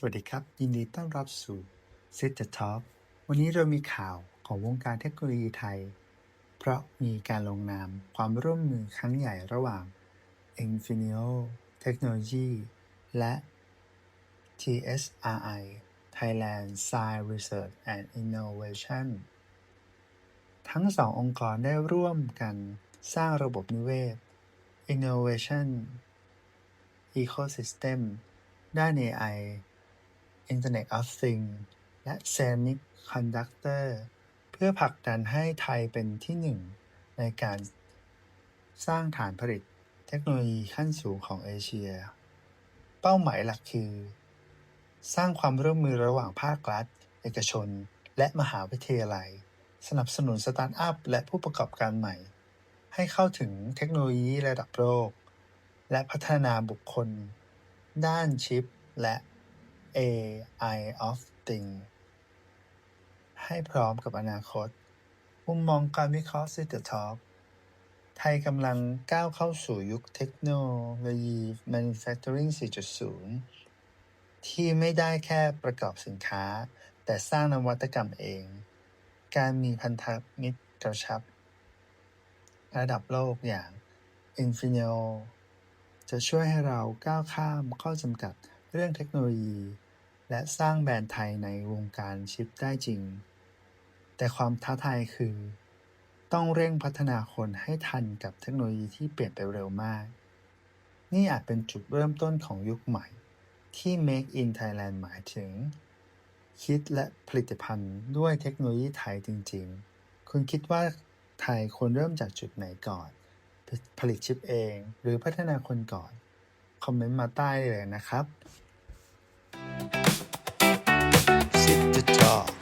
สวัสดีครับ ยินดีต้อนรับสู่ Sit the Talk วันนี้เรามีข่าวของวงการเทคโนโลยีไทย เพราะมีการลงนามความร่วมมือครั้งใหญ่ระหว่าง Infinio Technology และ TSRI Thailand Science Research and Innovation ทั้งสององค์กรได้ร่วมกันสร้างระบบนิเวศ Innovation Ecosystem ด้าน AI Internet of Things และ Semiconductor เพื่อผลักดันให้ไทยเป็นที่หนึ่งในการสร้างฐานผลิตเทคโนโลยีขั้นสูงของเอเชีย เป้าหมายหลักคือ สร้างความร่วมมือระหว่างภาครัฐ เอกชน และมหาวิทยาลัย สนับสนุนสตาร์ทอัพและผู้ประกอบการใหม่ ให้เข้าถึงเทคโนโลยีระดับโลก และพัฒนาบุคคล ด้านชิป และ AI of Thing ให้พร้อมกับอนาคต มุมมองการวิเคราะห์ Sit the Talk ไทยกำลังก้าวเข้าสู่ยุคเทคโนโลยี Manufacturing 4.0 ที่ไม่ได้แค่ประกอบสินค้า แต่สร้างนวัตกรรมเอง การมีพันธมิตรกระชับ ระดับโลกอย่าง Infinio จะช่วยให้เราก้าวข้ามข้อจำกัด เรื่องเทคโนโลยี และสร้างแบรนด์ไทยในวงการชิปได้จริง แต่ความท้าทายคือ ต้องเร่งพัฒนาคนให้ทันกับเทคโนโลยีที่เปลี่ยนไปเร็วมาก นี่อาจเป็นจุดเริ่มต้นของยุคใหม่ ที่ Make in Thailand หมายถึง คิดและผลิตภัณฑ์ด้วยเทคโนโลยีไทยจริง ๆ คุณคิดว่าไทยควรเริ่มจากจุดไหนก่อน ผลิตชิปเอง หรือพัฒนาคนก่อน คอมเมนต์มาใต้เลยนะครับ Sit the talk